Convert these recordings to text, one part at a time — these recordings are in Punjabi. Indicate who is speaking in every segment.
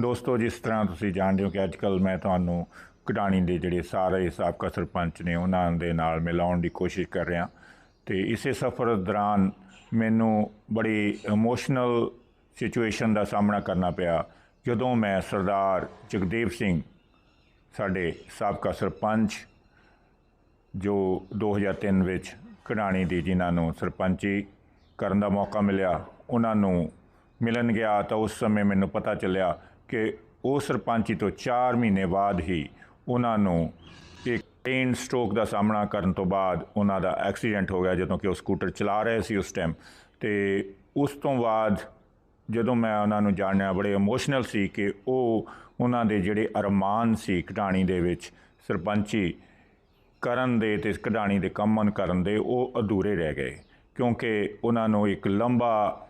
Speaker 1: ਦੋਸਤੋ, ਜਿਸ ਤਰ੍ਹਾਂ ਤੁਸੀਂ ਜਾਣਦੇ ਹੋ ਕਿ ਅੱਜ ਕੱਲ ਮੈਂ ਤੁਹਾਨੂੰ ਕਢਾਣੀ ਦੇ ਜਿਹੜੇ ਸਾਰੇ ਸਾਬਕਾ ਸਰਪੰਚ ਨੇ, ਉਹਨਾਂ ਦੇ ਨਾਲ ਮਿਲਾਉਣ ਦੀ ਕੋਸ਼ਿਸ਼ ਕਰ ਰਿਹਾ। ਤੇ ਇਸੇ ਸਫ਼ਰ ਦੌਰਾਨ ਮੈਨੂੰ ਬੜੀ ਇਮੋਸ਼ਨਲ ਸਿਚੁਏਸ਼ਨ ਦਾ ਸਾਹਮਣਾ ਕਰਨਾ ਪਿਆ। ਜਦੋਂ ਮੈਂ ਸਰਦਾਰ ਜਗਦੇਵ ਸਿੰਘ, ਸਾਡੇ ਸਾਬਕਾ ਸਰਪੰਚ, ਜੋ 2003 ਵਿੱਚ ਕਢਾਣੀ ਦੀ ਜਿਨ੍ਹਾਂ ਨੂੰ ਸਰਪੰਚੀ ਕਰਨ ਦਾ ਮੌਕਾ ਮਿਲਿਆ, ਉਹਨਾਂ ਨੂੰ ਮਿਲਣ ਗਿਆ, ਤਾਂ ਉਸ ਸਮੇਂ ਮੈਨੂੰ ਪਤਾ ਚੱਲਿਆ ਕਿ ਉਹ ਸਰਪੰਚੀ ਤੋਂ 4 ਮਹੀਨੇ ਬਾਅਦ ਹੀ ਉਹਨਾਂ ਨੂੰ ਇੱਕ ਪੇਨ ਸਟ੍ਰੋਕ ਦਾ ਸਾਹਮਣਾ ਕਰਨ ਤੋਂ ਬਾਅਦ ਉਹਨਾਂ ਦਾ ਐਕਸੀਡੈਂਟ ਹੋ ਗਿਆ ਜਦੋਂ ਕਿ ਉਹ ਸਕੂਟਰ ਚਲਾ ਰਹੇ ਸੀ ਉਸ ਟਾਈਮ ਤੇ ਉਸ ਤੋਂ ਬਾਅਦ ਜਦੋਂ ਮੈਂ ਉਹਨਾਂ ਨੂੰ ਜਾਣਿਆ, ਬੜੇ ਇਮੋਸ਼ਨਲ ਸੀ ਕਿ ਉਹ ਉਹਨਾਂ ਦੇ ਜਿਹੜੇ ਅਰਮਾਨ ਸੀ ਕਢਾਣੀ ਦੇ ਵਿੱਚ ਸਰਪੰਚੀ ਕਰਨ ਦੇ ਤੇ ਕਢਾਣੀ ਦੇ ਕੰਮਨ ਕਰਨ ਦੇ, ਉਹ ਅਧੂਰੇ ਰਹਿ ਗਏ। ਕਿਉਂਕਿ ਉਹਨਾਂ ਨੂੰ ਇੱਕ ਲੰਬਾ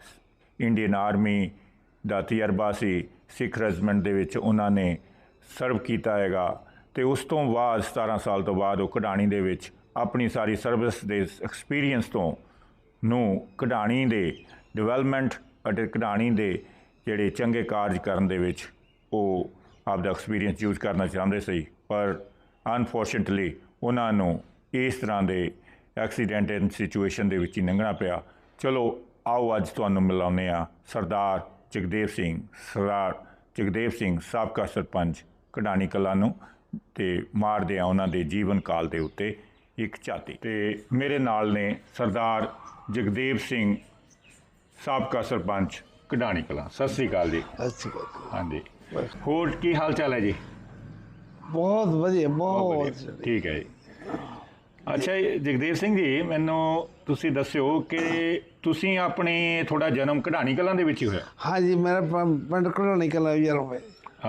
Speaker 1: ਇੰਡੀਅਨ ਆਰਮੀ ਦਾ ਤਜਰਬਾ ਸੀ। ਸਿੱਖ ਰੈਜੀਮੈਂਟ ਦੇ ਵਿੱਚ ਉਹਨਾਂ ਨੇ ਸਰਵ ਕੀਤਾ ਹੈਗਾ ਤੇ ਉਸ ਤੋਂ ਬਾਅਦ 17 ਸਾਲ ਤੋਂ ਬਾਅਦ ਉਹ ਕਢਾਣੀ ਦੇ ਵਿੱਚ ਆਪਣੀ ਸਾਰੀ ਸਰਵਿਸ ਦੇ ਐਕਸਪੀਰੀਅੰਸ ਤੋਂ ਨੂੰ ਕਢਾਣੀ ਦੇ ਡਿਵੈਲਪਮੈਂਟ ਅਤੇ ਕਢਾਣੀ ਦੇ ਜਿਹੜੇ ਚੰਗੇ ਕਾਰਜ ਕਰਨ ਦੇ ਵਿੱਚ ਉਹ ਆਪਦਾ ਐਕਸਪੀਰੀਅੰਸ ਯੂਜ਼ ਕਰਨਾ ਚਾਹੁੰਦੇ ਸੀ। ਪਰ ਅਨਫੋਰਚੂਨਟਲੀ ਉਹਨਾਂ ਨੂੰ ਇਸ ਤਰ੍ਹਾਂ ਦੇ ਐਕਸੀਡੈਂਟਲ ਸਿਚੁਏਸ਼ਨ ਦੇ ਵਿੱਚ ਹੀ ਲੰਘਣਾ ਪਿਆ। ਚਲੋ ਆਓ ਅੱਜ ਤੁਹਾਨੂੰ ਮਿਲਾਉਂਦੇ ਆ ਸਰਦਾਰ ਜਗਦੇਵ ਸਿੰਘ ਸਰਦਾਰ ਜਗਦੇਵ ਸਿੰਘ ਸਾਬਕਾ ਸਰਪੰਚ ਕਢਾਣੀ ਕਲਾਂ ਨੂੰ ਤੇ ਮਾਰਦੇ ਆ ਉਹਨਾਂ ਦੇ ਜੀਵਨ ਕਾਲ ਦੇ ਉੱਤੇ ਇੱਕ ਝਾਤੀ। ਤੇ ਮੇਰੇ ਨਾਲ ਨੇ ਸਰਦਾਰ ਜਗਦੇਵ ਸਿੰਘ ਸਾਬਕਾ ਸਰਪੰਚ ਕਢਾਣੀ ਕਲਾਂ। ਸਤਿ ਸ੍ਰੀ ਅਕਾਲ ਜੀ।
Speaker 2: ਅੱਛੀ ਗੱਲ
Speaker 1: ਹਾਂਜੀ। ਹੋਰ ਕੀ ਹਾਲ ਚਾਲ ਹੈ ਜੀ?
Speaker 2: ਬਹੁਤ ਵਧੀਆ ਬਹੁਤ।
Speaker 1: ਠੀਕ ਹੈ ਜੀ। ਅੱਛਾ ਜਗਦੇਵ ਸਿੰਘ ਜੀ ਮੈਨੂੰ ਤੁਸੀਂ ਦੱਸਿਓ ਕਿ ਤੁਸੀਂ ਆਪਣੇ ਤੁਹਾਡਾ ਜਨਮ ਕਢਾਣੀ ਕਲਾਂ ਦੇ ਵਿੱਚ ਹੀ ਹੋਇਆ?
Speaker 2: ਹਾਂਜੀ ਮੇਰਾ ਪ- ਪਿੰਡ ਕੋਲੋਂ ਨਿਕਲਿਆ ਯਾਰ ਹੋਏ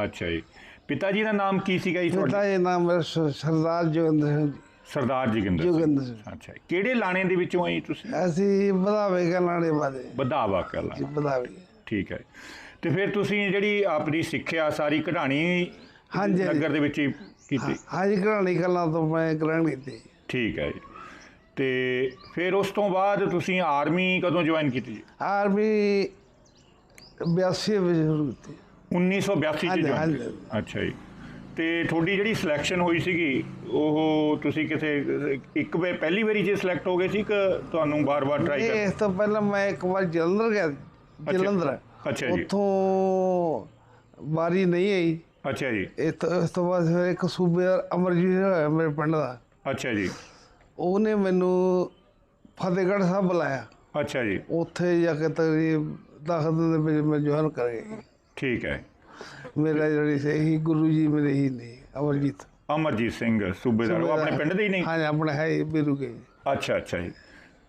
Speaker 1: ਅੱਛਾ ਜੀ। ਪਿਤਾ ਜੀ ਦਾ ਨਾਮ ਕੀ ਸੀਗਾ ਜੀ ਤੁਹਾਡਾ?
Speaker 2: ਪਿਤਾ ਜੀ ਨਾਮ ਮੇਰਾ ਸ- ਸਰਦਾਰ ਜੋਗਿੰਦਰ ਸਿੰਘ ਜੀ,
Speaker 1: ਸਰਦਾਰ ਜੋਗਿੰਦਰ ਸਿੰਘ।
Speaker 2: ਜੋਗਿੰਦਰ ਸਿੰਘ।
Speaker 1: ਅੱਛਾ ਜੀ। ਕਿਹੜੇ ਲਾਣੇ ਦੇ ਵਿੱਚੋਂ ਆਏ ਤੁਸੀਂ?
Speaker 2: ਅਸੀਂ ਵਧਾਵੇ ਕਲਾਣੇ ਬਾਦੇ
Speaker 1: ਬਧਾਵਾ ਕਲਾਂ
Speaker 2: ਜੀ ਵਧਾਵੇ।
Speaker 1: ਠੀਕ ਹੈ ਤੇ ਫਿਰ ਤੁਸੀਂ ਜਿਹੜੀ ਆਪਣੀ ਸਿੱਖਿਆ ਸਾਰੀ ਕਢਾਣੀ
Speaker 2: ਹਾਂਜੀ, ਹਾਂਜੀ।
Speaker 1: ਨਗਰ ਦੇ ਵਿੱਚ ਹੀ ਕੀਤੀ?
Speaker 2: ਹਾਂਜੀ ਕਲਾਣੀ ਕਲਾਂ ਤੋਂ ਮੈਂ ਗ੍ਰਹਿਣ ਕੀਤੀ।
Speaker 1: ਠੀਕ ਹੈ ਜੀ। ਤੇ ਫਿਰ ਉਸ ਤੋਂ ਬਾਅਦ ਤੁਸੀਂ ਆਰਮੀ ਕਦੋਂ ਜੁਆਇਨ ਕੀਤੀ ਜੀ?
Speaker 2: ਆਰਮੀ 82 ਵਿੱਚ ਸ਼ੁਰੂ ਕੀਤੀ।
Speaker 1: 1982 ਚ
Speaker 2: ਹਾਂਜੀ।
Speaker 1: ਕੀਤਾ। ਅੱਛਾ ਜੀ। ਤੇ ਤੁਹਾਡੀ ਜਿਹੜੀ ਸਿਲੈਕਸ਼ਨ ਹੋਈ ਸੀਗੀ ਉਹ ਤੁਸੀਂ ਕਿਥੇ ਇੱਕ ਵੇ ਪਹਿਲੀ ਵਾਰੀ ਜੇ ਸਿਲੈਕਟ ਹੋ ਗਏ ਸੀ ਕਿ ਤੁਹਾਨੂੰ ਬਾਰ-ਬਾਰ ਟਰਾਈ
Speaker 2: ਇਹ
Speaker 1: ਕਰ
Speaker 2: ਇਸ ਤੋਂ ਪਹਿਲਾਂ ਮੈਂ ਇੱਕ ਵਾਰ ਜਲੰਧਰ ਗਿਆ ਸੀ। ਜਲੰਧਰ।
Speaker 1: ਅੱਛਾ ਜੀ।
Speaker 2: ਉੱਥੋਂ ਵਾਰੀ ਨਹੀਂ ਆਈ।
Speaker 1: ਅੱਛਾ ਜੀ।
Speaker 2: ਇਸ ਤੋਂ ਇਸ ਤੋਂ ਬਾਅਦ ਫਿਰ ਇੱਕ ਸੂਬੇਦਾਰ ਅਮਰਜੀਤ ਹੋਇਆ ਮੇਰੇ ਪਿੰਡ ਦਾ।
Speaker 1: ਅੱਛਾ ਜੀ।
Speaker 2: ਉਹਨੇ ਮੈਨੂੰ ਫਤਿਹਗੜ੍ਹ ਸਾਹਿਬ ਬੁਲਾਇਆ।
Speaker 1: ਅੱਛਾ ਜੀ।
Speaker 2: ਉੱਥੇ ਜਾ ਕੇ ਤਕਰੀਬ ਦਿਨ ਦੇ ਵਿੱਚ ਮੈਂ ਜੁਆਇਨ ਕਰ
Speaker 1: ਠੀਕ ਹੈ।
Speaker 2: ਮੇਰਾ ਜਿਹੜੀ ਸਹੀ ਗੁਰੂ ਜੀ ਮੇਰੇ ਹੀ ਨੇ ਅਮਰਜੀਤ।
Speaker 1: ਅਮਰਜੀਤ ਸਿੰਘ ਸੂਬੇਦਾਰ। ਉਹ ਆਪਣੇ ਪਿੰਡ ਦੇ ਹੀ ਨਹੀਂ
Speaker 2: ਹਾਂ ਆਪਣਾ ਹੈ ਬੀਰੂ ਕੇ।
Speaker 1: ਅੱਛਾ ਅੱਛਾ ਜੀ।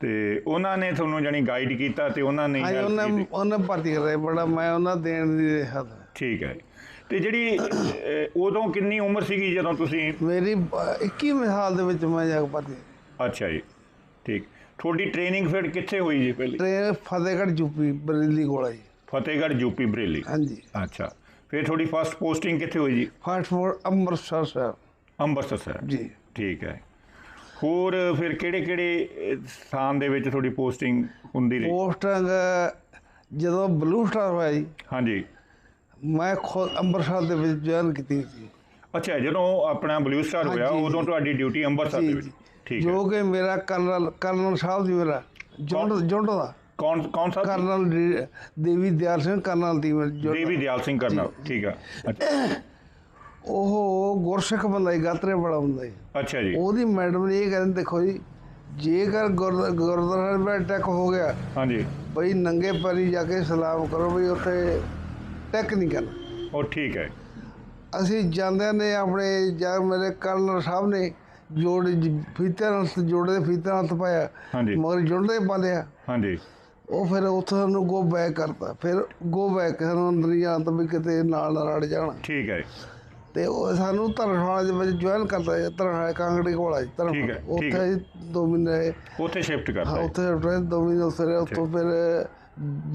Speaker 1: ਤੇ ਉਹਨਾਂ ਨੇ ਤੁਹਾਨੂੰ ਜਾਨੀ ਗਾਈਡ ਕੀਤਾ ਤੇ ਉਹਨਾਂ ਨੇ
Speaker 2: ਹਾਂ ਉਹਨਾਂ। ਉਹਨਾਂ ਭਰਤੀ ਕਰਾਇਆ ਬੜਾ ਮੈਂ ਉਹਨਾਂ ਦੇਣ ਦੀ ਹੱਦ
Speaker 1: ਠੀਕ ਹੈ। ਤੇ ਜਿਹੜੀ ਉਦੋਂ ਕਿੰਨੀ ਉਮਰ ਸੀਗੀ ਜਦੋਂ ਤੁਸੀਂ
Speaker 2: ਮੇਰੀ 21 ਸਾਲ ਦੇ ਵਿੱਚ ਮੈਂ ਜਾ ਕੇ ਭਰਤੀ।
Speaker 1: ਅੱਛਾ ਜੀ ਠੀਕ। ਤੁਹਾਡੀ ਟ੍ਰੇਨਿੰਗ ਫਿਰ ਕਿੱਥੇ ਹੋਈ ਜੀ ਪਹਿਲੀ?
Speaker 2: ਟ੍ਰੇਨ ਫਤਿਹਗੜ੍ਹ ਯੂਪੀ ਬਰੇਲੀ ਕੋਲ ਆਈ
Speaker 1: ਫਤਿਹਗੜ੍ਹ ਯੂਪੀ ਬਰੇਲੀ।
Speaker 2: ਹਾਂਜੀ।
Speaker 1: ਅੱਛਾ। ਫਿਰ ਤੁਹਾਡੀ ਫਸਟ ਪੋਸਟਿੰਗ ਕਿੱਥੇ ਹੋਈ ਜੀ?
Speaker 2: Fast food Amritsar Sahib.
Speaker 1: Amritsar Sahib.
Speaker 2: ਜੀ।
Speaker 1: ਠੀਕ ਹੈ। ਹੋਰ ਫਿਰ ਕਿਹੜੇ ਕਿਹੜੇ ਸਥਾਨ ਦੇ ਵਿੱਚ ਤੁਹਾਡੀ ਪੋਸਟਿੰਗ ਹੁੰਦੀ ਰਹੀ?
Speaker 2: ਪੋਸਟਿੰਗ ਜਦੋਂ ਬਲੂ ਸਟਾਰ ਹੋਇਆ ਜੀ
Speaker 1: ਹਾਂਜੀ।
Speaker 2: ਮੈਂ ਖੁਦ ਅੰਮ੍ਰਿਤਸਰ ਦੇ ਵਿੱਚ ਜੁਆਇਨ ਕੀਤੀ ਸੀ।
Speaker 1: ਅੱਛਾ ਜਦੋਂ ਆਪਣਾ ਬਲੂ ਸਟਾਰ ਹੋਇਆ। ਉਦੋਂ ਤੁਹਾਡੀ ਡਿਊਟੀ ਅੰਮ੍ਰਿਤਸਰ ਦੇ
Speaker 2: ਜੀ,
Speaker 1: ਵਿੱਚ।
Speaker 2: ਜੀ।
Speaker 1: ਠੀਕ ਹੈ।
Speaker 2: ਜੋ ਕਿ ਮੇਰਾ ਕਰਨਲ ਕਰਨਲ ਸਾਹਿਬ ਜੀ ਮੇਰਾ ਜੁੰਡ ਜੁੰਡ ਦਾ।
Speaker 1: ਕੌਣ ਕੌਣ ਸਾ
Speaker 2: ਕਰਨਲ ਦੇ- ਦੇਵੀ ਦਿਆਲ ਸਿੰਘ ਕਰਨਲ ਦੀ ਮੇਰੀ ਜੁੰਡ
Speaker 1: ਦੇਵੀ ਦਿਆਲ ਸਿੰਘ ਕਰਨਾ ਠੀਕ ਅੱਛਾ-
Speaker 2: ਉਹ ਗੁਰਸਿੱਖ ਬੰਦਾ ਹੀ ਗਾਤਰੇ ਬੜਾ ਹੁੰਦਾ ਸੀ
Speaker 1: ਅੱਛਾ ਜੀ।
Speaker 2: ਉਹਦੀ ਮੈਡਮ ਨੇ ਇਹ ਕਹਿੰਦੇ ਦੇਖੋ ਜੀ ਜੇਕਰ ਗੁਰ- ਗੁਰਦੁਆਰਾ ਵਿੱਚ ਅਟੈਕ ਹੋ ਗਿਆ
Speaker 1: ਹਾਂਜੀ।
Speaker 2: ਬਈ ਨੰਗੇ ਪੈਰੀ ਜਾ ਕੇ ਸਲਾਮ ਕਰੋ ਬਈ ਉੱਥੇ ਟੈਕ ਨਹੀਂ ਕਰਨਾ।
Speaker 1: ਉਹ ਠੀਕ ਹੈ।
Speaker 2: ਅਸੀਂ ਜਾਂਦਿਆਂ ਨੇ ਆਪਣੇ ਜਾ ਮੇਰੇ ਕਰਨਲ ਸਾਹਿਬ ਨੇ ਜੋੜ ਫੀਤੇ ਨਾਲ ਜੋੜੇ ਦੇ ਫੀਤੇ ਨਾਲ ਪਾਇਆ
Speaker 1: ਹਾਂਜੀ।
Speaker 2: ਮਗਰ ਜੁੰਡੇ ਪਾ ਲਿਆ
Speaker 1: ਹਾਂਜੀ।
Speaker 2: ਉਹ ਫਿਰ ਉੱਥੇ ਸਾਨੂੰ ਗੋ ਬੈਕ ਕਰਤਾ। ਫਿਰ ਗੋ ਬੈਕ ਸਾਨੂੰ ਅੰਦਰ ਹੀ ਆਉਣ ਤੋਂ ਵੀ ਕਿਤੇ ਨਾਲ ਰੜ ਜਾਣਾ।
Speaker 1: ਠੀਕ ਹੈ
Speaker 2: ਤੇ ਉਹ ਸਾਨੂੰ ਧਰਮਸ਼ਾਲਾ ਦੇ ਵਿੱਚ ਜੁਆਇਨ ਕਰਤਾ ਧਰਮਸ਼ਾਲਾ ਕਾਂਗੜੀ ਕੋਲ ਧਰਮਸ਼ਾਲਾ।
Speaker 1: ਠੀਕ
Speaker 2: ਉੱਥੇ ਦੋ ਮਹੀਨੇ
Speaker 1: ਉੱਥੇ ਸ਼ਿਫਟ
Speaker 2: ਹਾਂ
Speaker 1: ਕਰਤਾ।
Speaker 2: ਉੱਥੇ ਦੋ ਮਹੀਨੇ ਉੱਥੇ ਫਿਰ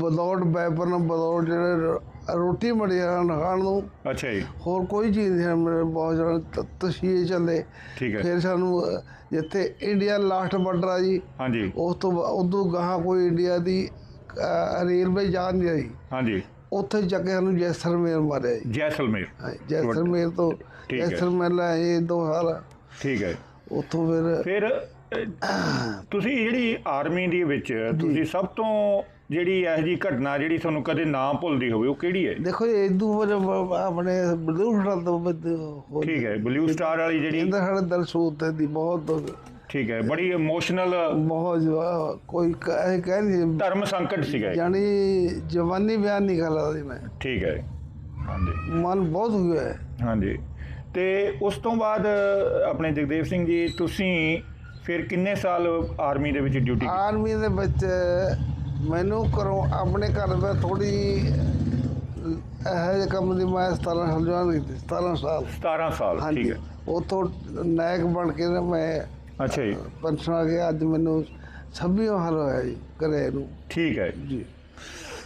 Speaker 2: ਬਦੌੜ ਬੈਪਰਨ ਬਦੌੜ ਜਿਹੜੇ ਰੋ- ਰੋਟੀ ਮੜੀ ਖਾਣ ਨੂੰ।
Speaker 1: ਅੱਛਾ ਜੀ।
Speaker 2: ਹੋਰ ਕੋਈ ਚੀਜ਼ ਨਹੀਂ ਮੇਰੇ ਬਹੁਤ ਜ਼ਿਆਦਾ ਤਸ਼ੀਏ ਚੱਲੇ।
Speaker 1: ਠੀਕ ਹੈ।
Speaker 2: ਫਿਰ ਸਾਨੂੰ ਜਿੱਥੇ ਇੰਡੀਆ ਲਾਸਟ ਬਾਰਡਰ ਆ ਜੀ
Speaker 1: ਹਾਂਜੀ।
Speaker 2: ਉਸ ਤੋਂ ਉਦੋਂ ਗਾਹਾਂ ਕੋਈ ਇੰਡੀਆ ਦੀ ਰੇਲਵੇ ਜਾ ਨਹੀਂ ਰਹੀ।
Speaker 1: ਹਾਂਜੀ।
Speaker 2: ਉੱਥੇ ਜਾ ਕੇ ਸਾਨੂੰ ਜੈਸਲਮੇਰ ਮਾਰਿਆ ਜੀ।
Speaker 1: ਜੈਸਲਮੇਰ
Speaker 2: ਜੈਸਲਮੇਰ ਤੋਂ। ਜੈਸਲਮੇਰ ਲਾਏ ਦੋ ਸਾਲ।
Speaker 1: ਠੀਕ ਹੈ।
Speaker 2: ਉੱਥੋਂ ਫਿਰ
Speaker 1: ਫਿਰ ਤੁਸੀਂ ਜਿਹੜੀ ਆਰਮੀ ਦੇ ਵਿੱਚ ਤੁਸੀਂ ਸਭ ਤੋਂ ਜਿਹੜੀ ਇਹੋ ਜੀ ਘਟਨਾ ਜਿਹੜੀ ਤੁਹਾਨੂੰ ਕਦੇ ਨਾ ਭੁੱਲਦੀ ਹੋਵੇ ਉਹ ਕਿਹੜੀ ਹੈ?
Speaker 2: ਦੇਖੋ ਜੀ ਇਦੋਂ ਵਜੇ ਆਪਣੇ ਬਲੂਹੜਾ ਤੋਂ ਵੱਧ ਹੋ
Speaker 1: ਠੀਕ ਹੈ ਬਲੂ ਸਟਾਰ ਵਾਲੀ ਜਿਹੜੀ
Speaker 2: ਇਹਦਾ ਸਾਡੇ ਦਿਲ ਸੂਤ ਦੀ ਬਹੁਤ।
Speaker 1: ਠੀਕ ਹੈ ਬੜੀ ਇਮੋਸ਼ਨਲ
Speaker 2: ਬਹੁਤ ਕੋਈ ਕਹਿ ਕਹਿ ਨਹੀਂ
Speaker 1: ਧਰਮ ਸੰਕਟ ਸੀਗਾ।
Speaker 2: ਜਾਨੀ ਜਵਾਨੀ ਬਿਆਨ ਨਹੀਂ ਕਰ ਸਕਦੀ ਮੈਂ।
Speaker 1: ਠੀਕ ਹੈ। ਹਾਂਜੀ।
Speaker 2: ਮਨ ਬਹੁਤ ਹੋਇਆ ਹੈ।
Speaker 1: ਹਾਂਜੀ। ਤੇ ਉਸ ਤੋਂ ਬਾਅਦ ਆਪਣੇ ਜਗਦੇਵ ਸਿੰਘ ਜੀ ਤੁਸੀਂ ਫਿਰ ਕਿੰਨੇ ਸਾਲ ਆਰਮੀ ਦੇ ਵਿੱਚ ਡਿਊਟੀ ਕੀਤੀ?
Speaker 2: ਆਰਮੀ ਦੇ ਵਿੱਚ ਮੈਨੂੰ ਕਰੋ ਆਪਣੇ ਘਰ ਵਿੱਚ ਥੋੜੀ ਇਹੋ ਜਿਹੇ ਕੰਮ ਦੀ ਮੈਂ 17 ਸਾਲ ਜਵਾਨ ਕੀਤੀ 17 ਸਾਲ।
Speaker 1: 17 ਸਾਲ ਠੀਕ ਹੈ।
Speaker 2: ਉਥੋਂ ਨਾਇਕ ਬਣ ਕੇ ਨਾ ਮੈਂ
Speaker 1: ਅੱਛਾ ਜੀ।
Speaker 2: ਪੈਨਸ਼ਨ ਆ ਗਿਆ ਅੱਜ ਮੈਨੂੰ 26 ਹਾਲ ਹੋਇਆ ਜੀ ਘਰੇ ਨੂੰ।
Speaker 1: ਠੀਕ ਹੈ।
Speaker 2: ਜੀ।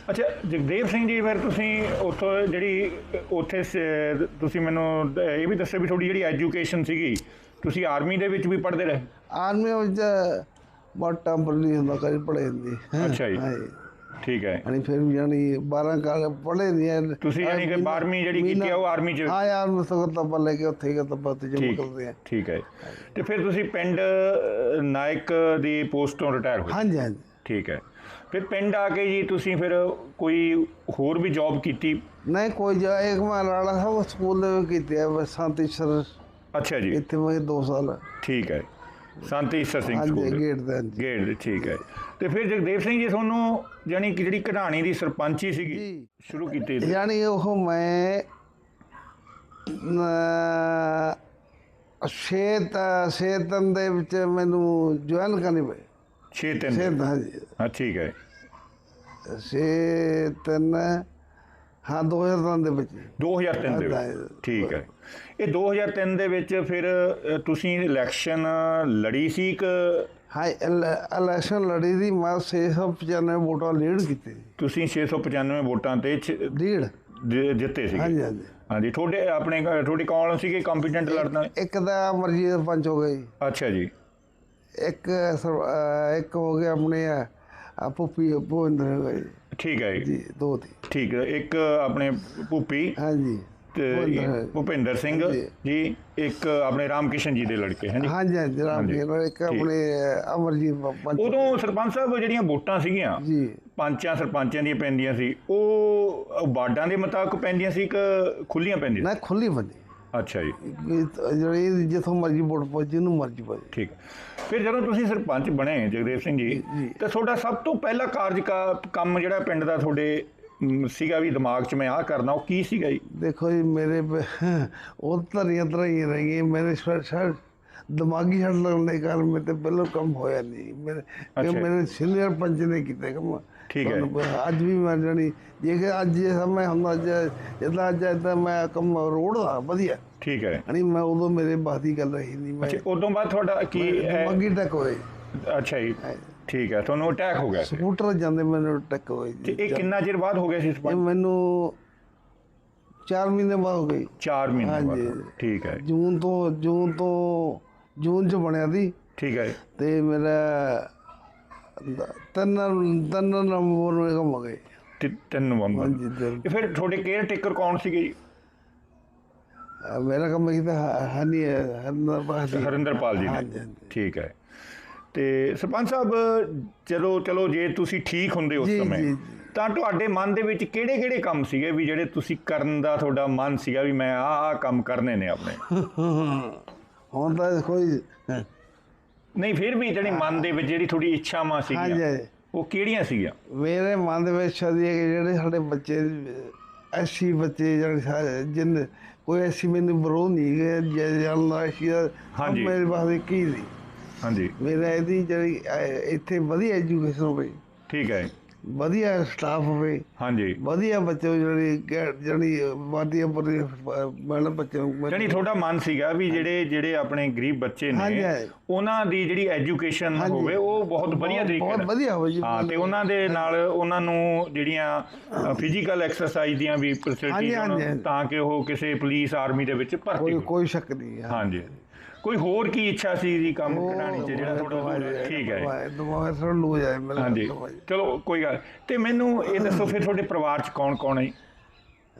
Speaker 1: ਅੱਛਾ ਜਗਦੇਵ ਸਿੰਘ ਜੀ ਫਿਰ ਤੁਸੀਂ ਉੱਥੋਂ ਜਿਹੜੀ ਉੱਥੇ ਤੁਸੀਂ ਮੈਨੂੰ ਇਹ ਵੀ ਦੱਸਿਆ ਵੀ ਤੁਹਾਡੀ ਜਿਹੜੀ ਐਜੂਕੇਸ਼ਨ ਸੀਗੀ ਤੁਸੀਂ ਆਰਮੀ ਦੇ ਵਿੱਚ ਵੀ ਪੜ੍ਹਦੇ ਰਹੇ?
Speaker 2: ਆਰਮੀ ਵਿੱਚ ਬਹੁਤ ਨਹੀਂ ਹੁੰਦਾ ਕਦੇ ਪੜ੍ਹੇ ਹੁੰਦੀ।
Speaker 1: ਅੱਛਾ ਜੀ। ਠੀਕ ਹੈ।
Speaker 2: ਯਾਨੀ ਫਿਰ ਯਾਨੀ 12 ਕਾਲ ਪੜ੍ਹੇ ਨਹੀਂ
Speaker 1: ਤੁਸੀਂ ਯਾਨੀ ਕਿ 12ਵੀਂ ਜਿਹੜੀ ਕੀਤੀ ਆ ਉਹ ਆਰਮੀ 'ਚ
Speaker 2: ਹਾਂ ਯਾਰ ਮੈਂ ਸਗੋਂ ਤਾਂ ਲੈ ਕੇ ਉੱਥੇ ਹੀ ਤਾਂ ਤੇ ਜਮ ਕਰਦੇ ਆ।
Speaker 1: ਠੀਕ ਹੈ। ਤੇ ਫਿਰ ਤੁਸੀਂ ਪਿੰਡ ਨਾਇਕ ਦੀ ਪੋਸਟ ਤੋਂ ਰਿਟਾਇਰ ਹੋਏ।
Speaker 2: ਹਾਂਜੀ ਹਾਂਜੀ।
Speaker 1: ਠੀਕ ਹੈ। ਫਿਰ ਪਿੰਡ ਆ ਕੇ ਜੀ ਤੁਸੀਂ ਫਿਰ ਕੋਈ ਹੋਰ ਵੀ ਜੌਬ ਕੀਤੀ?
Speaker 2: ਨਹੀਂ ਕੋਈ ਜਾ ਇੱਕ ਮੈਂ ਰਾੜਾ ਸਾਹਿਬ ਸਕੂਲ ਦੇ ਵਿੱਚ ਕੀਤੀ ਹੈ ਸ਼ਾਂਤੀ ਸਰ
Speaker 1: ਅੱਛਾ ਜੀ।
Speaker 2: ਇੱਥੇ ਮੈਂ 2 ਸਾਲ।
Speaker 1: ਠੀਕ ਹੈ। ਸੰਤ ਈਸਰ ਸਿੰਘ ਸਕੂਲ
Speaker 2: ਗੇਟ ਦੇ।
Speaker 1: ਗੇਟ ਦੇ, ਠੀਕ ਹੈ ਤੇ ਫਿਰ ਜਗਦੇਵ ਸਿੰਘ ਜੀ ਤੁਹਾਨੂੰ ਜਾਨੀ ਕਿ ਜਿਹੜੀ ਕਢਾਣੀ ਦੀ ਸਰਪੰਚੀ ਸੀਗੀ। ਸ਼ੁਰੂ ਕੀਤੀ ਸੀ।
Speaker 2: ਯਾਨੀ ਉਹ ਮੈਂ ਅਹ, ਛੇ ਤਾਂ ਛੇ ਤਨ ਦੇ ਵਿੱਚ ਮੈਨੂੰ ਜੁਆਇਨ ਕਰਨੀ ਪਈ
Speaker 1: ਛੇ ਤਿੰਨ ਹਾਂ ਠੀਕ ਹੈ
Speaker 2: ਛੇ ਤਿੰਨ ਹਾਂ 2003 ਦੇ ਵਿੱਚ।
Speaker 1: 2003 ਦੇ ਵਿੱਚ। ਠੀਕ ਹੈ। ਇਹ 2003 ਦੇ ਵਿੱਚ ਫਿਰ ਤੁਸੀਂ ਇਲੈਕਸ਼ਨ ਲੜੀ ਸੀ ਕਿ
Speaker 2: ਹਾਂ ਇਲ- ਇਲੈਕਸ਼ਨ ਲੜੀ ਦੀ ਮੈਂ 695 ਵੋਟਾਂ ਲੀਡ ਕੀਤੀ
Speaker 1: ਤੁਸੀਂ 695 ਵੋਟਾਂ ਤੇ
Speaker 2: ਲੀਡ।
Speaker 1: ਜਿੱਤੇ ਸੀ
Speaker 2: ਹਾਂਜੀ ਹਾਂਜੀ।
Speaker 1: ਹਾਂਜੀ ਤੁਹਾਡੇ ਆਪਣੇ ਤੁਹਾਡੀ ਕੌਣ ਸੀਗੇ ਕੰਪੀਟੈਂਟ ਲੜਨ?
Speaker 2: ਇੱਕ ਦਾ ਮਰਜ਼ੀ ਪੰਚ ਹੋ ਗਈ
Speaker 1: ਅੱਛਾ ਜੀ।
Speaker 2: ਇੱਕ ਇੱਕ ਹੋ ਗਿਆ ਆਪਣੇ ਆ ਪੁੱਪੀ ਭੁਵਿੰਦਰ ਹੋ ਗਈ
Speaker 1: ਠੀਕ ਹੈ ਜੀ।
Speaker 2: ਦੋ ਦੀ
Speaker 1: ਠੀਕ ਹੈ ਇੱਕ ਆਪਣੇ ਭੂਪੀ
Speaker 2: ਹਾਂਜੀ।
Speaker 1: ਤੇ
Speaker 2: ਭੁਪਿੰਦਰ।
Speaker 1: ਸਿੰਘ ਜੀ। ਇੱਕ ਆਪਣੇ ਰਾਮ ਕਿਸ਼ਨ ਜੀ ਦੇ ਲੜਕੇ ਹੈ ਜੀ
Speaker 2: ਹਾਂਜੀ ਹਾਂਜੀ ਰਾਮ
Speaker 1: ਹਾਂਜੀ,
Speaker 2: ਜੀ ਇੱਕ ਆਪਣੇ ਅਮਰਜੀਤ ਪੰਚ।
Speaker 1: ਉਦੋਂ ਸਰਪੰਚ ਸਾਹਿਬ ਜਿਹੜੀਆਂ ਵੋਟਾਂ ਸੀਗੀਆਂ
Speaker 2: ਜੀ।
Speaker 1: ਪੰਚਾਂ ਸਰਪੰਚਾਂ ਦੀਆਂ ਪੈਂਦੀਆਂ ਸੀ ਉਹ ਵਾਰਡਾਂ ਦੇ ਮੁਤਾਬਕ ਪੈਂਦੀਆਂ ਸੀ ਕਿ ਖੁੱਲੀਆਂ ਪੈਂਦੀਆਂ
Speaker 2: ਨਾ ਖੁੱਲੀ ਬੰਦੀ
Speaker 1: ਅੱਛਾ ਜੀ।
Speaker 2: ਜਿਹੜੀ ਜਿੱਥੋਂ ਮਰਜ਼ੀ ਵੋਟ ਪਾ ਜਿਹਨੂੰ ਮਰਜ਼ੀ ਪਾ
Speaker 1: ਠੀਕ। ਫਿਰ ਜਦੋਂ ਤੁਸੀਂ ਸਰਪੰਚ ਬਣੇ ਜਗਦੇਵ ਸਿੰਘ ਜੀ
Speaker 2: ਜੀ।
Speaker 1: ਤੇ ਤੁਹਾਡਾ ਸਭ ਤੋਂ ਪਹਿਲਾ ਕਾਰਜ ਕਾ- ਕੰਮ ਜਿਹੜਾ ਪਿੰਡ ਦਾ ਤੁਹਾਡੇ ਮ, ਸੀਗਾ ਵੀ ਦਿਮਾਗ 'ਚ ਮੈਂ ਆਹ ਕਰਨਾ ਉਹ ਕੀ ਸੀਗਾ ਜੀ?
Speaker 2: ਦੇਖੋ ਜੀ ਮੇਰੇ ਪ- ਉਹ ਧਰੀਆਂ ਧਰਾਈਆਂ ਰਹੀਆਂ ਮੇਰੇ ਸ਼ਰ ਸ਼ਰ ਦਿਮਾਗੀ ਛੱਡ ਲੱਗਣ ਦੇ ਕਾਰਨ ਮੇਰੇ ਤੇ ਪਹਿਲਾਂ ਕੰਮ ਹੋਇਆ ਨਹੀਂ। ਮੇਰੇ ਕਿ। ਮੇਰੇ ਸੀਨੀਅਰ ਪੰਚ ਨੇ ਕੀਤੇ ਕੰਮ।
Speaker 1: ਠੀਕ ਹੈ।
Speaker 2: ਅੱਜ ਵੀ ਮੈਂ ਜਾਣੀ ਜੇ ਕਿ ਅੱਜ ਇਹ ਸਮੇਂ ਹੁੰਦਾ ਜਿੱਦਾਂ ਅੱਜ ਏਦਾਂ ਮੈਂ ਕੰਮ ਰੋਡ ਦਾ ਵਧੀਆ।
Speaker 1: ਠੀਕ ਹੈ।
Speaker 2: ਨਹੀਂ ਮੈਂ ਉਦੋਂ ਮੇਰੇ ਬਾਦੀ ਗੱਲ ਰਹੀ ਨਹੀਂ ਮੈਂ
Speaker 1: ਅੱਛਾ ਉਦੋਂ ਬਾਅਦ ਤੁਹਾਡਾ ਕੀ
Speaker 2: ਦਿਮਾਗੀ ਟੱਕ ਹੋਏ।
Speaker 1: ਅੱਛਾ ਜੀ ਠੀਕ ਹੈ ਤੁਹਾਨੂੰ ਅਟੈਕ ਹੋ ਗਿਆ
Speaker 2: ਸਕੂਟਰ ਜਾਂਦੇ ਮੈਨੂੰ ਟੱਕ ਹੋਏ
Speaker 1: ਤੇ
Speaker 2: ਜੀ
Speaker 1: ਇਹ ਕਿੰਨਾ ਚਿਰ ਬਾਅਦ ਹੋ ਗਿਆ ਸੀ
Speaker 2: ਇਹ ਮੈਨੂੰ 4 ਮਹੀਨੇ ਬਾਅਦ ਹੋ ਗਈ
Speaker 1: 4 ਮਹੀਨੇ। ਬਾਅਦ। ਠੀਕ ਹੈ।
Speaker 2: ਜੂਨ ਤੋਂ ਜੂਨ ਤੋਂ ਜੂਨ ਚ ਬਣਿਆ ਸੀ।
Speaker 1: ਠੀਕ ਹੈ
Speaker 2: ਤੇ ਮੇਰਾ ਤਿੰਨ ਤਿੰਨ ਨੰਬਰ ਨੂੰ ਇਹ ਕੰਮ ਹੋ ਗਏ
Speaker 1: ਤੇ 3 ਨਵੰਬਰ
Speaker 2: ਹਾਂਜੀ ਤੇ
Speaker 1: ਫਿਰ ਤੁਹਾਡੇ ਕੇਅਰ ਟੇਕਰ ਕੌਣ ਸੀਗੇ ਜੀ?
Speaker 2: ਮੇਰਾ ਕੰਮ ਕੀਤਾ ਹਨੀ
Speaker 1: ਹਰਿੰਦਰਪਾਲ ਜੀ। ਨੇ।
Speaker 2: ਹਾਂਜੀ
Speaker 1: ਠੀਕ ਹੈ। ਤੇ ਸਰਪੰਚ ਸਾਹਿਬ ਚਲੋ ਚਲੋ ਜੇ ਤੁਸੀਂ ਠੀਕ ਹੁੰਦੇ ਉਸ
Speaker 2: ਜੀ,
Speaker 1: ਸਮੇਂ
Speaker 2: ਜੀ, ਜੀ।
Speaker 1: ਤਾਂ ਤੁਹਾਡੇ ਮਨ ਦੇ ਵਿੱਚ ਕਿਹੜੇ ਕਿਹੜੇ ਕੰਮ ਸੀਗੇ ਵੀ ਜਿਹੜੇ ਤੁਸੀਂ ਕਰਨ ਦਾ ਤੁਹਾਡਾ ਮਨ ਸੀਗਾ ਵੀ ਮੈਂ ਆਹ ਆਹ ਕੰਮ ਕਰਨੇ ਨੇ ਆਪਣੇ?
Speaker 2: ਹੁਣ ਤਾਂ ਕੋਈ
Speaker 1: ਨਹੀਂ ਫਿਰ ਵੀ ਜਿਹੜੀ ਮਨ ਦੇ ਵਿੱਚ ਜਿਹੜੀ ਤੁਹਾਡੀ ਇੱਛਾਵਾਂ ਸੀਗੀਆਂ
Speaker 2: ਹਾਂਜੀ।
Speaker 1: ਉਹ ਕਿਹੜੀਆਂ ਸੀਗੀਆਂ?
Speaker 2: ਮੇਰੇ ਮਨ ਦੇ ਵਿੱਚ ਸ਼ਦੀ ਹੈ ਕਿ ਜਿਹੜੇ ਸਾਡੇ ਬੱਚੇ ਐਸੀ ਬੱਚੇ ਜਿਹੜੇ ਜਿੰਨ ਕੋਈ ਐਸੀ ਮੈਨੂੰ ਵਿਰੋਧ ਨਹੀਂ ਹੈ ਜੇ ਜਾਨਦਾ ਐਸੀ
Speaker 1: ਹਾਂਜੀ।
Speaker 2: ਮੇਰੇ ਪਾਸ ਕੀ ਸੀ?
Speaker 1: ਹਾਂਜੀ।
Speaker 2: ਮੇਰਾ ਇਹਦੀ ਜਿਹੜੀ ਇੱਥੇ ਵਧੀਆ ਐਜੂਕੇਸ਼ਨ ਹੋਵੇ।
Speaker 1: ਠੀਕ ਹੈ।
Speaker 2: ਵਧੀਆ ਸਟਾਫ ਹੋਵੇ।
Speaker 1: ਹਾਂਜੀ।
Speaker 2: ਵਧੀਆ ਬੱਚੇ ਜਿਹੜੀ ਗੈ- ਜਿਹੜੀ ਵਾਦੀਆਂ ਪਰ ਮੈਡਮ ਬੱਚੇ ਨੂੰ
Speaker 1: ਜਾਣੀ ਤੁਹਾਡਾ ਮਨ ਸੀਗਾ ਵੀ ਜਿਹੜੇ ਜਿਹੜੇ ਆਪਣੇ ਗਰੀਬ ਬੱਚੇ ਨੇ। ਉਹਨਾਂ ਦੀ ਜਿਹੜੀ ਐਜੂਕੇਸ਼ਨ। ਹੋਵੇ ਉਹ ਬਹੁਤ ਵਧੀਆ ਤਰੀਕੇ
Speaker 2: ਬਹੁਤ
Speaker 1: ਨਾਲ।
Speaker 2: ਵਧੀਆ ਹੋਵੇ ਜੀ।
Speaker 1: ਹਾਂ ਤੇ ਉਹਨਾਂ ਦੇ ਨਾਲ ਉਹਨਾਂ ਨੂੰ ਜਿਹੜੀਆਂ ਫਿਜ਼ੀਕਲ ਐਕਸਰਸਾਈਜ਼ ਦੀਆਂ ਵੀ ਫੈਸਿਲਿਟੀਆਂ। ਤਾਂ ਕਿ ਉਹ ਕਿਸੇ ਪੁਲਿਸ ਆਰਮੀ ਦੇ ਵਿੱਚ ਭਰਤੀ
Speaker 2: ਕੋਈ ਕੋਈ ਸ਼ੱਕ ਨਹੀਂ
Speaker 1: ਹਾਂਜੀ। ਕੋਈ ਹੋਰ ਕੀ ਇੱਛਾ ਸੀ ਜੀ ਕੰਮ ਕਢਾਣੀ ਚ ਜਿਹੜਾ ਤੁਹਾਡਾ ਠੀਕ ਹੈ।
Speaker 2: ਦਿਮਾਗ ਥੋੜਾ ਲੋ ਜਾਏ ਮੇਰਾ
Speaker 1: ਹਾਂਜੀ। ਚਲੋ ਕੋਈ ਗੱਲ ਤੇ ਮੈਨੂੰ ਇਹ ਦੱਸੋ ਫਿਰ ਤੁਹਾਡੇ ਪਰਿਵਾਰ ਚ ਕੌਣ ਕੌਣ ਹੈ?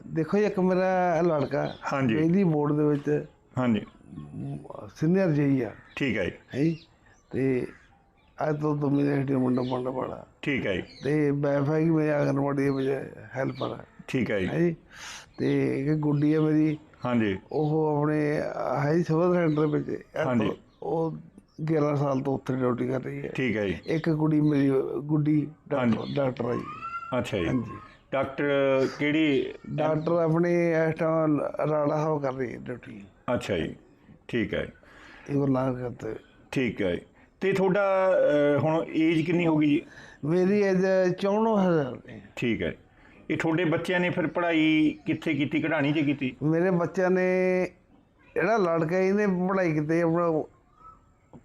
Speaker 2: ਦੇਖੋ ਇੱਕ ਮੇਰਾ ਲੜਕਾ
Speaker 1: ਹਾਂਜੀ।
Speaker 2: ਇਹਦੀ ਬੋਰਡ ਦੇ ਵਿੱਚ
Speaker 1: ਹਾਂਜੀ।
Speaker 2: ਸੀਨੀਅਰ ਜਈ ਆ।
Speaker 1: ਠੀਕ ਹੈ ਜੀ।
Speaker 2: ਤੇ ਅੱਜ ਤੋਂ ਦੋ ਮਹੀਨੇ ਹੇਠ ਮੁੰਡਾ ਮੁੰਡਾ ਬੜਾ
Speaker 1: ਠੀਕ ਹੈ
Speaker 2: ਤੇ ਬੈਫਾਈ ਮੇਰੇ ਆਂਗਨਵਾੜੀ ਵਿੱਚ ਹੈਲਪਰ ਹੈ
Speaker 1: ਠੀਕ ਹੈ ਜੀ,
Speaker 2: ਹੈ? ਜੀ ਤੇ ਇੱਕ ਗੁੱਡੀ ਹੈ ਮੇਰੀ
Speaker 1: ਹਾਂਜੀ।
Speaker 2: ਉਹ ਆਪਣੇ ਹੈ ਜੀ ਸਿਵਲ ਸੈਂਟਰ ਵਿੱਚ।
Speaker 1: ਹਾਂਜੀ।
Speaker 2: ਉਹ 11 ਸਾਲ ਤੋਂ ਉੱਥੇ ਡਿਊਟੀ ਕਰ ਰਹੀ ਹੈ।
Speaker 1: ਠੀਕ ਹੈ ਜੀ।
Speaker 2: ਇੱਕ ਕੁੜੀ ਮੇਰੀ ਗੁੱਡੀ ਡਾਕਟਰ ਹੈ ਜੀ।
Speaker 1: ਅੱਛਾ ਜੀ।
Speaker 2: ਹਾਂਜੀ।
Speaker 1: ਡਾਕਟਰ ਕਿਹੜੀ
Speaker 2: ਡਾਕਟਰ ਆਪਣੇ ਇਸ ਟਾਈਮ ਰਾੜਾ ਸਾਹਿਬ ਕਰ ਰਹੀ ਹੈ ਡਿਊਟੀ।
Speaker 1: ਅੱਛਾ ਜੀ। ਠੀਕ ਹੈ।
Speaker 2: ਇਹ ਉਹ ਨਾ ਕਰਤੇ
Speaker 1: ਠੀਕ ਹੈ। ਤੇ ਤੁਹਾਡਾ ਅਹ, ਹੁਣ ਏਜ ਕਿੰਨੀ ਹੋ ਗਈ ਜੀ?
Speaker 2: ਮੇਰੀ ਇਹ 54000 ਹੈ
Speaker 1: ਠੀਕ ਹੈ। ਇਹ ਤੁਹਾਡੇ ਬੱਚਿਆਂ ਨੇ ਫਿਰ ਪੜ੍ਹਾਈ ਕਿੱਥੇ ਕੀਤੀ ਕਢਾਣੀ 'ਚ ਕੀਤੀ?
Speaker 2: ਮੇਰੇ ਬੱਚਿਆਂ ਨੇ ਜਿਹੜਾ ਲੜਕਾ ਇਹਨੇ ਪੜ੍ਹਾਈ ਕੀਤੀ ਆਪਣਾ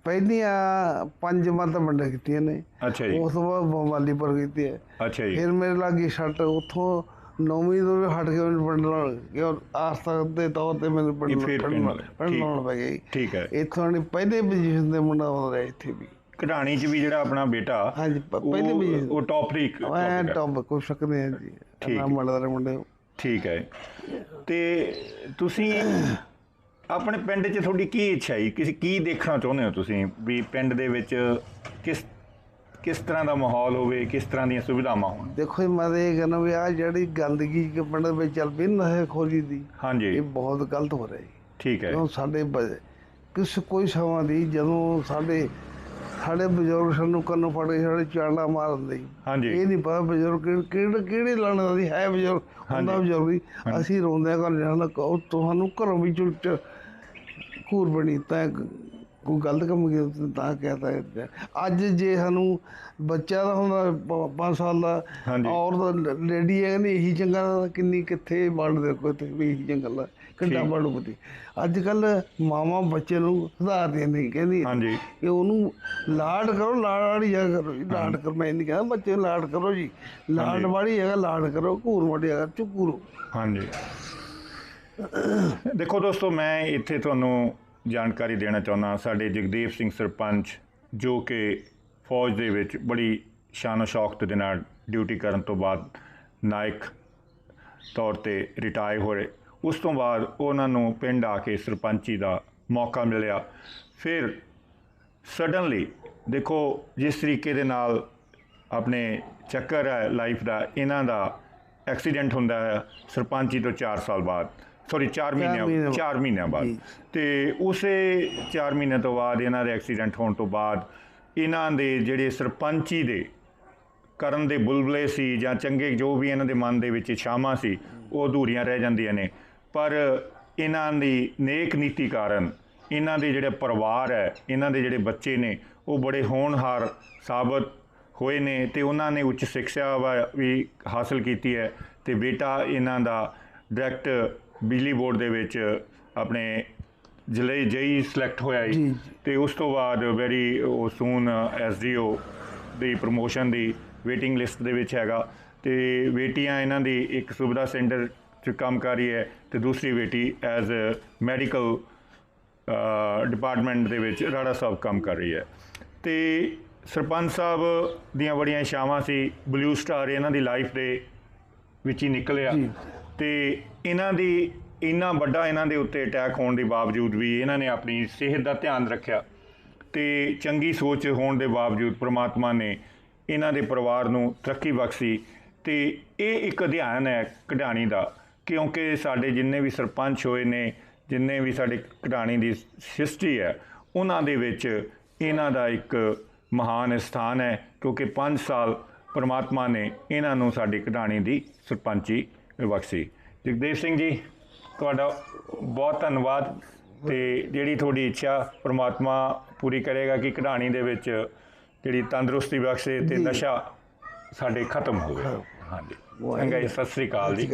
Speaker 2: ਪਹਿਲੀਆਂ ਪੰਜ ਮੱਤ ਮੰਡੇ ਕੀਤੀਆਂ ਨੇ।
Speaker 1: ਅੱਛਾ ਜੀ।
Speaker 2: ਉਸ ਤੋਂ ਬਾਅਦ ਬੰਵਾਲੀਪੁਰ ਕੀਤੀ ਹੈ।
Speaker 1: ਅੱਛਾ ਜੀ।
Speaker 2: ਫਿਰ ਮੇਰੇ ਲਾਗੇ ਛੱਟ ਉੱਥੋਂ ਨੌਵੀਂ ਤੋਂ ਵੀ ਹਟ ਕੇ ਮੈਨੂੰ ਲੱਗ ਕਿ ਆਸਤਾ ਦੇ ਤੌਰ ਤੇ ਮੈਨੂੰ
Speaker 1: ਇਹ ਫਿਰ
Speaker 2: ਪੜ੍ਹਨ
Speaker 1: ਪਿੰਡ
Speaker 2: ਪੜ੍ਹਨ
Speaker 1: ਵਾਲੇ,
Speaker 2: ਪੜ੍ਹਨ
Speaker 1: ਠੀਕ।
Speaker 2: ਲਾਉਣ ਪੈ ਗਈ
Speaker 1: ਠੀਕ ਹੈ।
Speaker 2: ਇੱਥੋਂ ਨੇ ਪਹਿਲੇ ਪੋਜੀਸ਼ਨ ਤੇ ਮੁੰਡਾ ਆਉਂਦਾ ਰਿਹਾ ਇੱਥੇ ਵੀ।
Speaker 1: ਕਢਾਣੀ 'ਚ ਵੀ ਜਿਹੜਾ ਆਪਣਾ ਬੇਟਾ
Speaker 2: ਹਾਂਜੀ ਪਹਿਲੇ ਵੀ
Speaker 1: ਉਹ ਟੌਪ ਰੀਕ
Speaker 2: ਮੈਂ ਟੌਪ ਕੋਈ ਸ਼ੱਕ ਨਹੀਂ ਹੈ ਜੀ।
Speaker 1: ਠੀਕ।
Speaker 2: ਨਾਮ ਮੰਡਦਾ ਰਹੇ ਮੁੰਡੇ
Speaker 1: ਠੀਕ ਹੈ। ਤੇ ਤੁਸੀਂ ਆਪਣੇ ਪਿੰਡ 'ਚ ਤੁਹਾਡੀ ਕੀ ਇੱਛਾ ਹੈ ਕਿਸ ਕੀ ਦੇਖਣਾ ਚਾਹੁੰਦੇ ਹੋ ਤੁਸੀਂ ਵੀ ਪਿੰਡ ਦੇ ਵਿੱਚ ਕਿਸ ਕਿਸ ਤਰ੍ਹਾਂ ਦਾ ਮਾਹੌਲ ਹੋਵੇ ਕਿਸ ਤਰ੍ਹਾਂ ਦੀਆਂ ਸੁਵਿਧਾਵਾਂ ਹੋਣ?
Speaker 2: ਦੇਖੋ ਜੀ, ਮੈਂ ਤਾਂ ਇਹ ਕਹਿੰਦਾ ਵੀ ਆ ਜਿਹੜੀ ਗੰਦਗੀ ਕਿ ਪਿੰਡ ਵਿੱਚ ਚੱਲ ਪਈ ਨਾ ਖੋਜੀ ਦੀ ਇਹ
Speaker 1: ਹਾਂਜੀ
Speaker 2: ਬਹੁਤ ਗਲਤ ਹੋ ਰਿਹਾ ਜੀ।
Speaker 1: ਠੀਕ ਹੈ।
Speaker 2: ਕਿਉਂ ਸਾਡੇ ਕਿਸ ਕੋਈ ਸਮਾਂ ਦੀ ਜਦੋਂ ਸਾਡੇ ਸਾਡੇ ਬਜ਼ੁਰਗ ਸਾਨੂੰ ਕੰਨ ਫੜ ਕੇ ਸਾਡੇ ਚਾਲਾ ਮਾਰ ਦਿੰਦੇ ਸੀ।
Speaker 1: ਹਾਂਜੀ
Speaker 2: ਇਹ ਨਹੀਂ ਪਤਾ ਬਜ਼ੁਰਗ ਕਿਹੜੇ- ਕਿਹੜੇ ਕਿਹੜੇ ਲਾਣਾ ਦੀ ਹੈ ਬਜ਼ੁਰਗ ਹੁੰਦਾ। ਬਜ਼ੁਰਗ ਹੀ ਅਸੀਂ ਰੋਂਦੇ ਘਰ ਜਾਣਾ ਕਹੋ ਤੁਹਾਨੂੰ ਘਰੋਂ ਵੀ ਚੁੱਟ ਘੂਰ ਬਣੀ ਤਾਂ ਕੋਈ ਗਲਤ ਕੰਮ ਕੀਤਾ ਤਾਂ ਕਹਤਾ ਹੈ। ਅੱਜ ਜੇ ਸਾਨੂੰ ਬੱਚਾ ਦਾ ਹੁੰਦਾ 5 ਸਾਲ ਦਾ
Speaker 1: ਹਾਂਜੀ।
Speaker 2: ਔਰਤ ਲੇਡੀ ਹੈ ਕਹਿੰਦੀ ਇਹੀ ਚੰਗਾ ਕਿੰਨੀ ਕਿੱਥੇ ਵੰਡਦੇ ਕੋਈ ਤੇ ਵੀ ਇਹੀ ਚੰਗਾ ਲਾ ਵੰਡੂ ਪਤੀ ਅੱਜ ਕੱਲ ਮਾਵਾਂ ਬੱਚੇ ਨੂੰ ਸੁਧਾਰਦੀਆਂ ਨਹੀਂ ਕਹਿੰਦੀ
Speaker 1: ਹਾਂਜੀ।
Speaker 2: ਕਿ ਉਹਨੂੰ ਲਾਡ ਕਰੋ ਵਾਲੀ ਜਗ੍ਹਾ ਕਰੋ ਜੀ ਲਾਡ ਕਰ ਮੈਂ ਨਹੀਂ ਕਹਿੰਦਾ ਬੱਚੇ ਨੂੰ ਲਾਡ ਕਰੋ ਜੀ। ਲਾਡ। ਵਾਲੀ ਜਗ੍ਹਾ ਲਾਡ ਕਰੋ ਘੂਰ ਵਾਲੀ ਜਗ੍ਹਾ ਚੁੱਪ ਕਰੋ
Speaker 1: ਹਾਂਜੀ। ਦੇਖੋ ਦੋਸਤੋ ਮੈਂ ਇੱਥੇ ਤੁਹਾਨੂੰ ਜਾਣਕਾਰੀ ਦੇਣਾ ਚਾਹੁੰਦਾ ਸਾਡੇ ਜਗਦੀਪ ਸਿੰਘ ਸਰਪੰਚ ਜੋ ਕਿ ਫੌਜ ਦੇ ਵਿੱਚ ਬੜੀ ਸ਼ਾਨੋ ਸ਼ੌਕਤ ਦੇ ਨਾਲ ਡਿਊਟੀ ਕਰਨ ਤੋਂ ਬਾਅਦ ਨਾਇਕ ਤੌਰ ਤੇ ਰਿਟਾਇਰ ਹੋਏ ਉਸ ਤੋਂ ਬਾਅਦ ਉਹਨਾਂ ਨੂੰ ਪਿੰਡ ਆ ਕੇ ਸਰਪੰਚੀ ਦਾ ਮੌਕਾ ਮਿਲਿਆ ਫਿਰ ਸਡਨਲੀ ਦੇਖੋ ਜਿਸ ਤਰੀਕੇ ਦੇ ਨਾਲ ਆਪਣੇ ਚੱਕਰ ਹੈ ਲਾਈਫ ਦਾ ਇਹਨਾਂ ਦਾ ਐਕਸੀਡੈਂਟ ਹੁੰਦਾ ਹੈ ਸਰਪੰਚੀ ਤੋਂ 4 ਸਾਲ ਬਾਅਦ ਸੌਰੀ 4
Speaker 2: ਮਹੀਨੇ
Speaker 1: ਮਹੀਨਿਆਂ
Speaker 2: ਬਾਅਦ।
Speaker 1: 4 ਮਹੀਨਿਆਂ ਬਾਅਦ। ਤੇ ਉਸੇ 4 ਮਹੀਨਿਆਂ ਤੋਂ ਬਾਅਦ ਇਹਨਾਂ ਦੇ ਐਕਸੀਡੈਂਟ ਹੋਣ ਤੋਂ ਬਾਅਦ ਇਹਨਾਂ ਦੇ ਜਿਹੜੇ ਸਰਪੰਚੀ ਦੇ ਕਰਨ ਦੇ ਬੁਲਬਲੇ ਸੀ ਜਾਂ ਚੰਗੇ ਜੋ ਵੀ ਇਹਨਾਂ ਦੇ ਮਨ ਦੇ ਵਿੱਚ ਇੱਛਾਵਾਂ ਸੀ ਉਹ ਅਧੂਰੀਆਂ ਰਹਿ ਜਾਂਦੀਆਂ ਨੇ ਪਰ ਇਹਨਾਂ ਦੀ ਨੇਕ ਨੀਤੀ ਕਾਰਨ ਇਹਨਾਂ ਦੇ ਜਿਹੜੇ ਪਰਿਵਾਰ ਹੈ ਇਹਨਾਂ ਦੇ ਜਿਹੜੇ ਬੱਚੇ ਨੇ ਉਹ ਬੜੇ ਹੋਣਹਾਰ ਸਾਬਤ ਹੋਏ ਨੇ ਤੇ ਉਹਨਾਂ ਨੇ ਉੱਚ ਸਿੱਖਿਆ ਵਾ- ਹਾਸਲ ਕੀਤੀ ਹੈ ਤੇ ਬੇਟਾ ਇਹਨਾਂ ਦਾ ਡਾਇਰੈਕਟ ਬਿਜਲੀ ਬੋਰਡ ਦੇ ਵਿੱਚ ਆਪਣੇ ਜ਼ਿਲ੍ਹੇ ਜਈ ਸਿਲੈਕਟ ਹੋਇਆ
Speaker 2: ਜੀ।
Speaker 1: ਤੇ ਉਸ ਤੋਂ ਬਾਅਦ ਵੈਰੀ ਉਹ ਸੂਨ ਐਸਡੀਓ ਦੀ ਪ੍ਰੋਮੋਸ਼ਨ ਦੀ ਵੇਟਿੰਗ ਲਿਸਟ ਦੇ ਵਿੱਚ ਹੈਗਾ ਤੇ ਬੇਟੀਆਂ ਇਹਨਾਂ ਦੀ ਇੱਕ ਸੁਵਿਧਾ ਸੈਂਟਰ 'ਚ ਕੰਮ ਕਰ ਰਹੀ ਹੈ ਤੇ ਦੂਸਰੀ ਬੇਟੀ ਐਜ਼ ਮੈਡੀਕਲ ਡਿਪਾਰਟਮੈਂਟ ਦੇ ਵਿੱਚ ਰਾੜਾ ਸਾਹਿਬ ਕੰਮ ਕਰ ਰਹੀ ਹੈ। ਤੇ ਸਰਪੰਚ ਸਾਹਿਬ ਦੀਆਂ ਬੜੀਆਂ ਇਛਾਵਾਂ ਸੀ ਬਲੂ ਸਟਾਰ ਇਹਨਾਂ ਦੀ ਲਾਈਫ ਦੇ ਵਿੱਚ ਹੀ ਨਿਕਲਿਆ। ਤੇ ਇਹਨਾਂ ਦੀ ਇੰਨਾ ਵੱਡਾ ਇਹਨਾਂ ਦੇ ਉੱਤੇ ਅਟੈਕ ਹੋਣ ਦੇ ਬਾਵਜੂਦ ਵੀ ਇਹਨਾਂ ਨੇ ਆਪਣੀ ਸਿਹਤ ਦਾ ਧਿਆਨ ਰੱਖਿਆ। ਤੇ ਚੰਗੀ ਸੋਚ ਹੋਣ ਦੇ ਬਾਵਜੂਦ ਪ੍ਰਮਾਤਮਾ ਨੇ ਇਹਨਾਂ ਦੇ ਪਰਿਵਾਰ ਨੂੰ ਤਰੱਕੀ ਬਖਸ਼ੀ। ਤੇ ਇਹ ਇੱਕ ਅਧਿਐਨ ਹੈ ਕਢਾਣੀ ਦਾ। ਕਿਉਂਕਿ ਸਾਡੇ ਜਿੰਨੇ ਵੀ ਸਰਪੰਚ ਹੋਏ ਨੇ ਜਿੰਨੇ ਵੀ ਸਾਡੇ ਕਢਾਣੀ ਦੀ ਹਿਸਟਰੀ ਹੈ ਉਹਨਾਂ ਦੇ ਵਿੱਚ ਇਹਨਾਂ ਦਾ ਇੱਕ ਮਹਾਨ ਸਥਾਨ ਹੈ ਕਿਉਂਕਿ 5 ਸਾਲ ਪ੍ਰਮਾਤਮਾ ਨੇ ਇਹਨਾਂ ਨੂੰ ਸਾਡੀ ਕਢਾਣੀ ਦੀ ਸਰਪੰਚੀ ਬਖਸ਼ੀ। ਜਗਦੇਵ ਸਿੰਘ ਜੀ ਤੁਹਾਡਾ ਬਹੁਤ ਧੰਨਵਾਦ ਤੇ ਜਿਹੜੀ ਤੁਹਾਡੀ ਇੱਛਾ ਪ੍ਰਮਾਤਮਾ ਪੂਰੀ ਕਰੇਗਾ ਕਿ ਕਢਾਣੀ ਦੇ ਵਿੱਚ ਜਿਹੜੀ ਤੰਦਰੁਸਤੀ ਬਖਸ਼ੇ ਤੇ। ਨਸ਼ਾ ਸਾਡੇ ਖਤਮ ਹੋਵੇ। ਹਾਂਜੀ। ਚੰਗਾ ਜੀ ਸਤਿ ਸ੍ਰੀ ਅਕਾਲ ਜੀ।